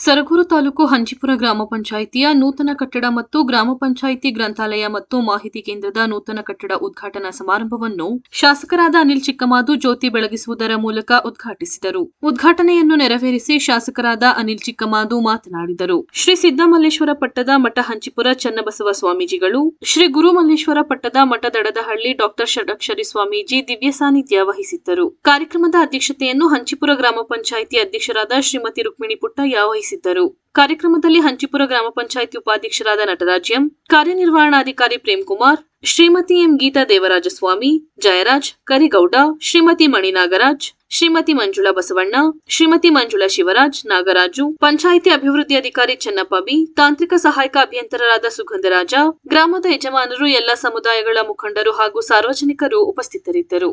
ಸರಗೂರು ತಾಲೂಕು ಹಂಚಿಪುರ ಗ್ರಾಮ ಪಂಚಾಯಿತಿಯ ನೂತನ ಕಟ್ಟಡ ಮತ್ತು ಗ್ರಾಮ ಪಂಚಾಯಿತಿ ಗ್ರಂಥಾಲಯ ಮತ್ತು ಮಾಹಿತಿ ಕೇಂದ್ರದ ನೂತನ ಕಟ್ಟಡ ಉದ್ಘಾಟನಾ ಸಮಾರಂಭವನ್ನು ಶಾಸಕರಾದ ಅನಿಲ್ ಚಿಕ್ಕಮಾದು ಜ್ಯೋತಿ ಬೆಳಗಿಸುವುದರ ಮೂಲಕ ಉದ್ಘಾಟಿಸಿದರು. ಉದ್ಘಾಟನೆಯನ್ನು ನೆರವೇರಿಸಿ ಶಾಸಕರಾದ ಅನಿಲ್ ಚಿಕ್ಕಮಾದು ಮಾತನಾಡಿದರು. ಶ್ರೀ ಸಿದ್ದಮಲ್ಲೇಶ್ವರ ಪಟ್ಟದ ಮಠ ಹಂಚಿಪುರ ಚನ್ನಬಸವ ಸ್ವಾಮೀಜಿಗಳು, ಶ್ರೀ ಗುರುಮಲ್ಲೇಶ್ವರ ಪಟ್ಟದ ಮಠ ದಡದಹಳ್ಳಿ ಡಾಕ್ಟರ್ ಷಡಕ್ಷರಿ ಸ್ವಾಮೀಜಿ ದಿವ್ಯ ಸಾನ್ನಿಧ್ಯ ವಹಿಸಿದ್ದರು. ಕಾರ್ಯಕ್ರಮದ ಅಧ್ಯಕ್ಷತೆಯನ್ನು ಹಂಚಿಪುರ ಗ್ರಾಮ ಪಂಚಾಯಿತಿ ಅಧ್ಯಕ್ಷರಾದ ಶ್ರೀಮತಿ ರುಕ್ಮಿಣಿ ಪುಟ್ಟಯ್ಯ ವಹಿಸಿದ್ದರು ಕಾರ್ಯಕ್ರಮದಲ್ಲಿ ಹಂಚಿಪುರ ಗ್ರಾಮ ಪಂಚಾಯಿತಿ ಉಪಾಧ್ಯಕ್ಷರಾದ ನಟರಾಜ್ ಎಂ, ಕಾರ್ಯನಿರ್ವಹಣಾಧಿಕಾರಿ ಪ್ರೇಮ್ ಕುಮಾರ್, ಶ್ರೀಮತಿ ಎಂ ಗೀತಾ ದೇವರಾಜಸ್ವಾಮಿ, ಜಯರಾಜ್, ಕರಿಗೌಡ, ಶ್ರೀಮತಿ ಮಣಿ ನಾಗರಾಜ್, ಶ್ರೀಮತಿ ಮಂಜುಳಾ ಬಸವಣ್ಣ, ಶ್ರೀಮತಿ ಮಂಜುಳಾ ಶಿವರಾಜ್, ನಾಗರಾಜು, ಪಂಚಾಯಿತಿ ಅಭಿವೃದ್ಧಿ ಅಧಿಕಾರಿ ಚೆನ್ನಪ್ಪ ಬಿ, ತಾಂತ್ರಿಕ ಸಹಾಯಕ ಅಭಿಯಂತರರಾದ ಸುಗಂಧರಾಜ ಗ್ರಾಮದ ಯಜಮಾನರು, ಎಲ್ಲ ಸಮುದಾಯಗಳ ಮುಖಂಡರು ಹಾಗೂ ಸಾರ್ವಜನಿಕರು ಉಪಸ್ಥಿತರಿದ್ದರು.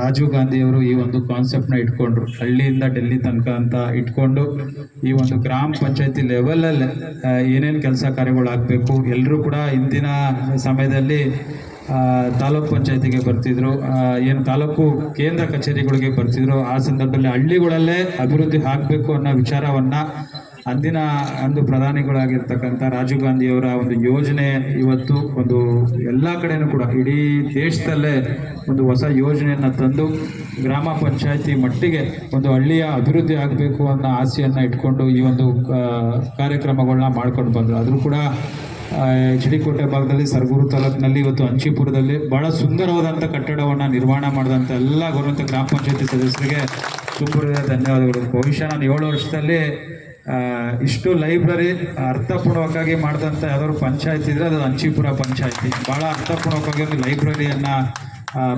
ರಾಜೀವ್ ಗಾಂಧಿಯವರು ಈ ಒಂದು ಕಾನ್ಸೆಪ್ಟ್ನ ಇಟ್ಕೊಂಡ್ರು. ಹಳ್ಳಿಯಿಂದ ಡೆಲ್ಲಿ ತನಕ ಅಂತ ಇಟ್ಕೊಂಡು ಈ ಒಂದು ಗ್ರಾಮ ಪಂಚಾಯತಿ ಲೆವೆಲಲ್ಲಿ ಏನೇನು ಕೆಲಸ ಕಾರ್ಯಗಳಾಗಬೇಕು ಎಲ್ಲರೂ ಕೂಡ ಇಂದಿನ ಸಮಯದಲ್ಲಿ ತಾಲೂಕ್ ಪಂಚಾಯತಿಗೆ ಬರ್ತಿದ್ರು. ಏನು ತಾಲೂಕು ಕೇಂದ್ರ ಕಚೇರಿಗಳಿಗೆ ಬರ್ತಿದ್ರು. ಆ ಸಂದರ್ಭದಲ್ಲಿ ಹಳ್ಳಿಗಳಲ್ಲೇ ಅಭಿವೃದ್ಧಿ ಆಗಬೇಕು ಅನ್ನೋ ವಿಚಾರವನ್ನ ಅಂದಿನ ಅಂದು ಪ್ರಧಾನಿಗಳಾಗಿರ್ತಕ್ಕಂಥ ರಾಜೀವ್ ಗಾಂಧಿಯವರ ಒಂದು ಯೋಜನೆ ಇವತ್ತು ಒಂದು ಎಲ್ಲ ಕಡೆಯೂ ಕೂಡ, ಇಡೀ ದೇಶದಲ್ಲೇ ಒಂದು ಹೊಸ ಯೋಜನೆಯನ್ನು ತಂದು ಗ್ರಾಮ ಪಂಚಾಯಿತಿ ಮಟ್ಟಿಗೆ ಒಂದು ಹಳ್ಳಿಯ ಅಭಿವೃದ್ಧಿ ಆಗಬೇಕು ಅನ್ನೋ ಆಸೆಯನ್ನು ಇಟ್ಕೊಂಡು ಈ ಒಂದು ಕಾರ್ಯಕ್ರಮಗಳನ್ನ ಮಾಡ್ಕೊಂಡು ಬಂದರು. ಆದರೂ ಕೂಡ ಎಚ್ ಕೋಟೆ ಭಾಗದಲ್ಲಿ ಸರ್ಗೂರು ತಾಲೂಕಿನಲ್ಲಿ ಇವತ್ತು ಅಂಚಿಪುರದಲ್ಲಿ ಬಹಳ ಸುಂದರವಾದಂಥ ಕಟ್ಟಡವನ್ನು ನಿರ್ಮಾಣ ಮಾಡಿದಂಥ ಎಲ್ಲ ಗೌರವಂತ ಗ್ರಾಮ ಪಂಚಾಯತಿ ಸದಸ್ಯರಿಗೆ ತುಂಬ ಧನ್ಯವಾದಗಳು. ಬಹುಶಃ ನಾನು ಏಳು ವರ್ಷದಲ್ಲಿ ಇಷ್ಟು ಲೈಬ್ರರಿ ಅರ್ಥಪೂರ್ವಕವಾಗಿ ಮಾಡಿದಂಥ ಯಾವ್ದಾದ್ರು ಪಂಚಾಯತ್ ಇದ್ರೆ ಅದು ಅಂಚಿಪುರ ಪಂಚಾಯತಿ. ಭಾಳ ಅರ್ಥಪೂರ್ವಕವಾಗಿ ಒಂದು ಲೈಬ್ರರಿಯನ್ನು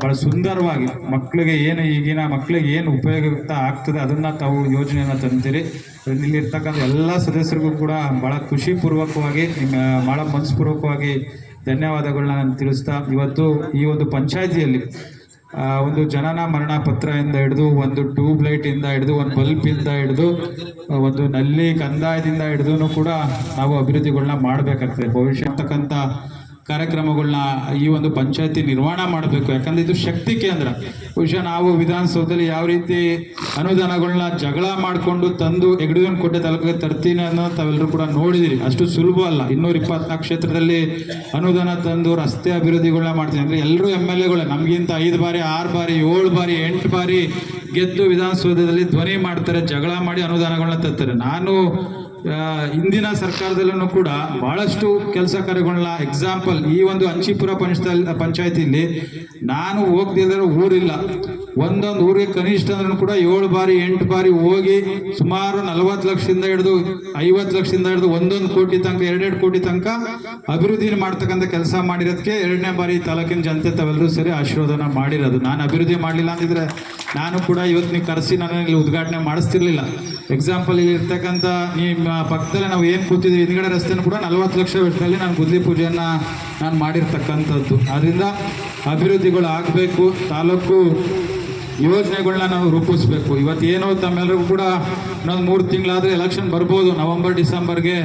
ಭಾಳ ಸುಂದರವಾಗಿ ಮಕ್ಕಳಿಗೆ ಏನು ಈಗಿನ ಮಕ್ಕಳಿಗೆ ಏನು ಉಪಯೋಗ ಆಗ್ತದೆ ಅದನ್ನು ತಾವು ಯೋಜನೆಯನ್ನು ತಂದಿರಿ. ಇಲ್ಲಿರ್ತಕ್ಕಂಥ ಎಲ್ಲ ಸದಸ್ಯರಿಗೂ ಕೂಡ ಭಾಳ ಖುಷಿಪೂರ್ವಕವಾಗಿ, ನಿಮ್ಮ ಭಾಳ ಮನಸ್ಪೂರ್ವಕವಾಗಿ ಧನ್ಯವಾದಗಳನ್ನ ನಾನು ತಿಳಿಸ್ತಾ, ಇವತ್ತು ಈ ಒಂದು ಪಂಚಾಯತಿಯಲ್ಲಿ ಒಂದು ಜನನ ಮರಣ ಪತ್ರದಿಂದ ಹಿಡಿದು ಒಂದು ಟ್ಯೂಬ್ ಲೈಟ್ ಇಂದ ಹಿಡಿದು ಒಂದು ಬಲ್ಬಿಂದ ಹಿಡಿದು ಆ, ಒಂದು ನಲ್ಲಿ ಕಂದಾಯದಿಂದ ಹಿಡಿದು ಕೂಡ ನಾವು ಅಭಿವೃದ್ಧಿಗಳನ್ನ ಮಾಡಬೇಕಾಗ್ತದೆ. ಭವಿಷ್ಯ ಅಂತಕ್ಕಂಥ ಕಾರ್ಯಕ್ರಮಗಳನ್ನ ಈ ಒಂದು ಪಂಚಾಯತಿ ನಿರ್ವಹಣೆ ಮಾಡಬೇಕು. ಯಾಕಂದ್ರೆ ಇದು ಶಕ್ತಿ ಕೇಂದ್ರ. ಬಹುಶಃ ನಾವು ವಿಧಾನಸೌಧದಲ್ಲಿ ಯಾವ ರೀತಿ ಅನುದಾನಗಳನ್ನ ಜಗಳ ಮಾಡಿಕೊಂಡು ತಂದು ಯಗಡಿಗನ್ ಕೋಟೆ ತಾಲೂಕಿಗೆ ತರ್ತೀನಿ ಅನ್ನೋ ತಾವೆಲ್ಲರೂ ಕೂಡ ನೋಡಿದಿರಿ. ಅಷ್ಟು ಸುಲಭ ಅಲ್ಲ. ಇನ್ನೂರ ಇಪ್ಪತ್ನಾಲ್ಕು ಕ್ಷೇತ್ರದಲ್ಲಿ ಅನುದಾನ ತಂದು ರಸ್ತೆ ಅಭಿವೃದ್ಧಿಗಳನ್ನ ಮಾಡ್ತೀನಿ. ಅಂದ್ರೆ ಎಲ್ಲರೂ ಎಂ ಎಲ್ ಎಗಳು. ನಮಗಿಂತ ಐದು ಬಾರಿ, ಆರು ಬಾರಿ, ಏಳು ಬಾರಿ, ಎಂಟು ಬಾರಿ ಗೆದ್ದು ವಿಧಾನಸೌಧದಲ್ಲಿ ಧ್ವನಿ ಮಾಡ್ತಾರೆ, ಜಗಳ ಮಾಡಿ ಅನುದಾನಗಳನ್ನ ತರ್ತಾರೆ. ನಾನು ಆ, ಇಂದಿನ ಸರ್ಕಾರದಲ್ಲೂ ಕೂಡ ಬಹಳಷ್ಟು ಕೆಲಸ ಕಾರ್ಯಗಳನ್ನ ಎಕ್ಸಾಂಪಲ್ ಈ ಒಂದು ಅಂಚಿಪುರ ಪಂಚಾಯತಿಯಲ್ಲಿ ಪಂಚಾಯತಿಲಿ ನಾನು ಹೋಗ್ದಿದ್ರೆ ಊರಿಲ್ಲ. ಒಂದೊಂದು ಊರಿಗೆ ಕನಿಷ್ಠ ಅಂದ್ರೂ ಕೂಡ ಏಳು ಬಾರಿ ಎಂಟು ಬಾರಿ ಹೋಗಿ ಸುಮಾರು ನಲವತ್ತು ಲಕ್ಷದಿಂದ ಹಿಡಿದು ಐವತ್ತು ಲಕ್ಷದಿಂದ ಹಿಡಿದು ಒಂದೊಂದು ಕೋಟಿ ತನಕ ಎರಡೆರಡು ಕೋಟಿ ತನಕ ಅಭಿವೃದ್ಧಿ ಮಾಡ್ತಕ್ಕಂಥ ಕೆಲಸ ಮಾಡಿರೋದಕ್ಕೆ ಎರಡನೇ ಬಾರಿ ತಾಲೂಕಿನ ಜನತೆ ತಾವೆಲ್ಲರೂ ಸರಿ ಆಶೀರ್ವಾದನ ಮಾಡಿರೋದು. ನಾನು ಅಭಿವೃದ್ಧಿ ಮಾಡಲಿಲ್ಲ ಅಂದಿದ್ರೆ ನಾನು ಕೂಡ ಇವತ್ತು ನೀವು ಕರೆಸಿ ನಾನು ಇಲ್ಲಿ ಉದ್ಘಾಟನೆ ಮಾಡಿಸ್ತಿರ್ಲಿಲ್ಲ. ಎಕ್ಸಾಂಪಲ್ ಇಲ್ಲಿ ಇರ್ತಕ್ಕಂಥ ನಿಮ್ಮ ಪಕ್ಕದಲ್ಲಿ ನಾವು ಏನು ಕೂತಿದ್ದೀವಿ ಹಿಂದ್ಗಡೆ ರಸ್ತೆನೂ ಕೂಡ ನಲ್ವತ್ತು ಲಕ್ಷ ವೆಚ್ಚದಲ್ಲಿ ನಾನು ಗುದ್ಲಿ ಪೂಜೆಯನ್ನು ನಾನು ಮಾಡಿರ್ತಕ್ಕಂಥದ್ದು. ಆದ್ದರಿಂದ ಅಭಿವೃದ್ಧಿಗಳು ಆಗಬೇಕು, ತಾಲೂಕು ಯೋಜನೆಗಳನ್ನ ನಾವು ರೂಪಿಸ್ಬೇಕು. ಇವತ್ತೇನೋ ತಮ್ಮೆಲ್ಲರಿಗೂ ಕೂಡ ಇನ್ನೊಂದು ಮೂರು ತಿಂಗಳಾದರೆ ಎಲೆಕ್ಷನ್ ಬರ್ಬೋದು, ನವಂಬರ್, ಡಿಸೆಂಬರ್ಗೆ.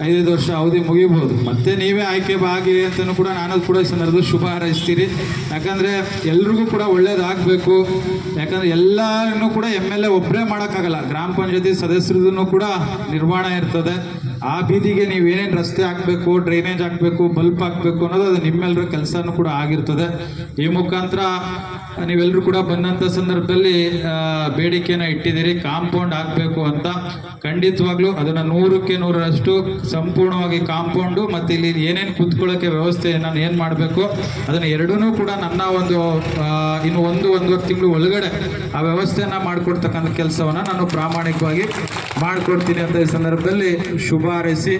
ಐದೈದು ವರ್ಷ ಅವಧಿ ಮುಗಿಬೋದು ಮತ್ತೆ ನೀವೇ ಆಯ್ಕೆ ಆಗಿ ಅಂತಲೂ ಕೂಡ ನಾನು ಕೂಡ ಈ ಸಂದರ್ಭದಲ್ಲಿ ಶುಭ ಹಾರೈಸ್ತೀರಿ ಯಾಕಂದರೆ ಎಲ್ರಿಗೂ ಕೂಡ ಒಳ್ಳೇದಾಗಬೇಕು. ಯಾಕಂದರೆ ಎಲ್ಲರನ್ನು ಕೂಡ ಎಂ ಎಲ್ ಎ ಒಬ್ಬರೇ ಮಾಡೋಕ್ಕಾಗಲ್ಲ. ಗ್ರಾಮ ಪಂಚಾಯತಿ ಸದಸ್ಯರದೂ ಕೂಡ ನಿರ್ಮಾಣ ಇರ್ತದೆ. ಆ ಬೀದಿಗೆ ನೀವು ಏನೇನು ರಸ್ತೆ ಹಾಕಬೇಕು, ಡ್ರೈನೇಜ್ ಹಾಕಬೇಕು ಬಲ್ಪ್ ಹಾಕಬೇಕು ಅನ್ನೋದು ಅದು ನಿಮ್ಮೆಲ್ಲರ ಕೆಲಸನೂ ಕೂಡ ಆಗಿರ್ತದೆ. ಈ ಮುಖಾಂತರ ನೀವೆಲ್ಲರೂ ಕೂಡ ಬಂದಂಥ ಸಂದರ್ಭದಲ್ಲಿ ಬೇಡಿಕೆಯನ್ನು ಇಟ್ಟಿದ್ದೀರಿ. ಕಾಂಪೌಂಡ್ ಹಾಕಬೇಕು ಅಂತ ಖಂಡಿತವಾಗ್ಲೂ ಅದನ್ನು ನೂರಕ್ಕೆ ನೂರರಷ್ಟು ಸಂಪೂರ್ಣವಾಗಿ ಕಾಂಪೌಂಡು ಮತ್ತು ಇಲ್ಲಿ ಏನೇನು ಕುತ್ಕೊಳ್ಳೋಕ್ಕೆ ವ್ಯವಸ್ಥೆ ನಾನು ಏನು ಮಾಡಬೇಕು, ಅದನ್ನು ಎರಡೂ ಕೂಡ ನನ್ನ ಒಂದು ಇನ್ನು ಒಂದು, ಒಂದೂವರೆ ತಿಂಗಳು ಒಳಗಡೆ ಆ ವ್ಯವಸ್ಥೆಯನ್ನು ಮಾಡಿಕೊಡ್ತಕ್ಕಂಥ ಕೆಲಸವನ್ನು ನಾನು ಪ್ರಾಮಾಣಿಕವಾಗಿ ಮಾಡಿಕೊಡ್ತೀನಿ ಅಂತ ಈ ಸಂದರ್ಭದಲ್ಲಿ ಶುಭ ಹಾರೈಸಿ.